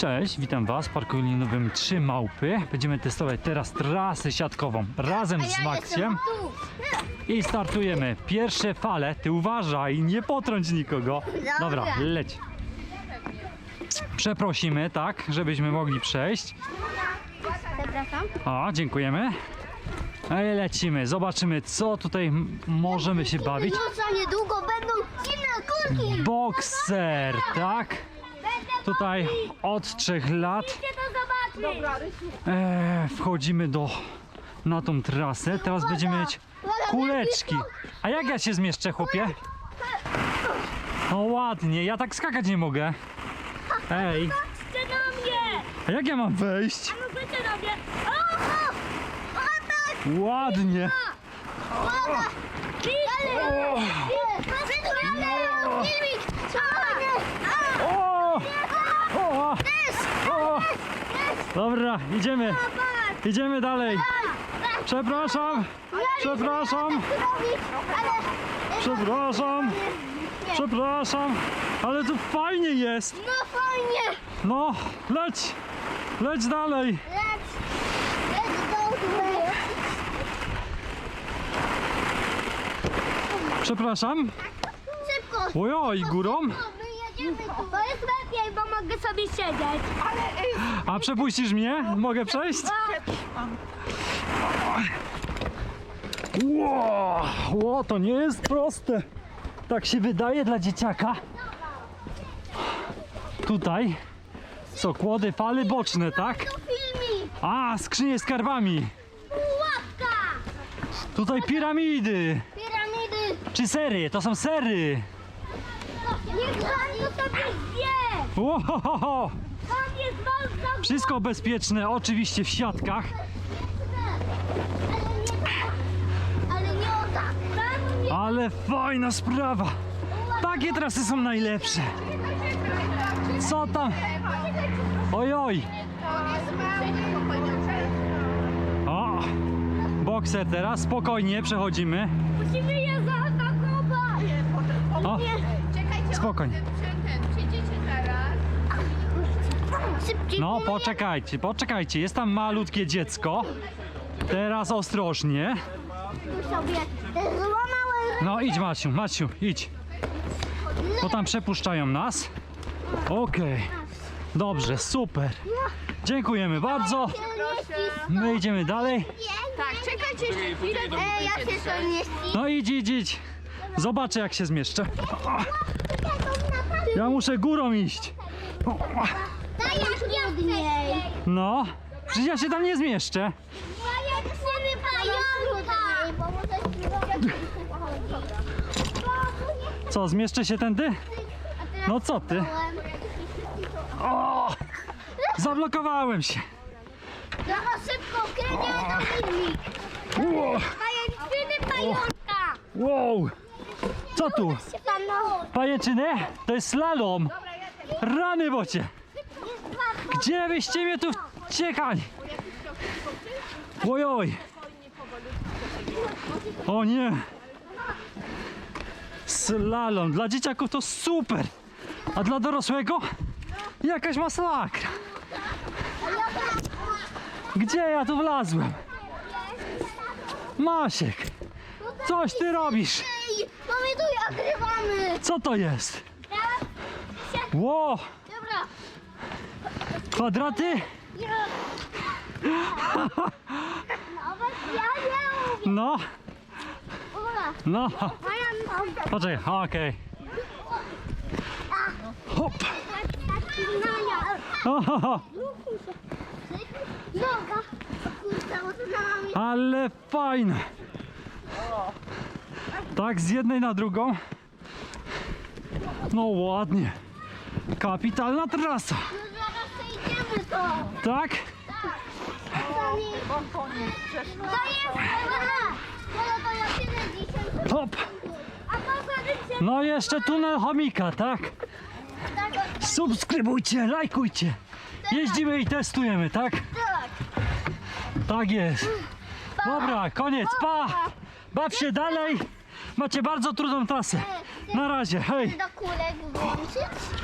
Cześć, witam Was w parku linowym 3 Małpy. Będziemy testować teraz trasę siatkową razem z Maksiem i startujemy. Pierwsze fale, Ty uważaj, nie potrąć nikogo. Dobra, leć. Przeprosimy, tak, żebyśmy mogli przejść. O, dziękujemy. No i lecimy, zobaczymy co tutaj możemy się bawić. Niedługo będą. Bokser, tak? Tutaj od trzech lat e, wchodzimy do, na tą trasę. Teraz będziemy mieć kuleczki. A jak ja się zmieszczę, chłopie? No ładnie, ja tak skakać nie mogę. Ej, Patrzcie na mnie. a jak ja mam wejść? No? O, o, o. Ładnie. Łoda. Ale. Filmik. A. O! O! Jest. O! Dobra, idziemy. Idziemy dalej. Przepraszam. Przepraszam. Przepraszam. Przepraszam. Ale tu fajnie jest. No fajnie. No, leć. Leć dalej. Go to Przepraszam. Szybko. Ojoj, górą. To jest lepiej, bo mogę sobie siedzieć. A przepuścisz mnie? Mogę przejść? Ło, ło, to nie jest proste. Tak się wydaje dla dzieciaka. Tutaj są kłody fale boczne, tak? Filmik. A, skrzynie z. Pułapka. Tutaj piramidy. Piramidy. Czy sery? To są sery. Niech pan to sobie zje. Tam jest bardzo wszystko bezpieczne, oczywiście w siatkach. Ale nie o tak. Tam nie Ale fajna sprawa. Takie trasy są najlepsze. Co tam? Ojoj. O, bokser teraz, spokojnie przechodzimy. musimy je zaatakować. O, Czekajcie, Spokojnie. Szybciej. no poczekajcie, poczekajcie, jest tam malutkie dziecko. Teraz ostrożnie. sobie złamałem No idź Maciu, Maciu, idź. Bo tam przepuszczają nas. Okej. Dobrze, super. Dziękujemy bardzo. My idziemy dalej. Tak, czekajcie jeszcze chwilę, bo ja się to nie. No idź, idź, idź. Zobaczę jak się zmieszczę. Ja muszę górą iść. Daj jak trudniej. No, przecież ja się tam nie zmieszczę. Co, zmieszczę się tędy? No co ty? O! Zablokowałem się. Trochę szybko, kręcimy do. Ło, Pajęczyny pająka. Wow! Co tu? Pano. Pajęczyny? To jest slalom. Rany bocie. Gdzie byście mnie tu wciekali? Ojoj. O nie. Slalom. Dla dzieciaków to super. A dla dorosłego? Jakaś masakra. Gdzie ja tu wlazłem? Masiek. Coś ty robisz. Ej, bo my tu nagrywamy. Co to jest? Raz, siad- Ło! Dobra. Kwadraty? Ja. Ja nie umiem. No, Ula. no. A ja mam. Poczekaj, okej. Hop. No O, ho, ho. Noga. Kurczę, bo to za nami. Ale fajne. Tak, z jednej na drugą. No ładnie. Kapitalna trasa. Zaraz przejdziemy to. Tak? To jest Ola. Ola, to ja tyle dzisiaj. Hop. A poza tym No jeszcze tunel chomika, tak, Subskrybujcie, lajkujcie. Jeździmy i testujemy, tak? tak. Tak jest. Dobra, koniec, pa! Baw się dalej. Macie bardzo trudną trasę. Na razie, hej. Do kulek.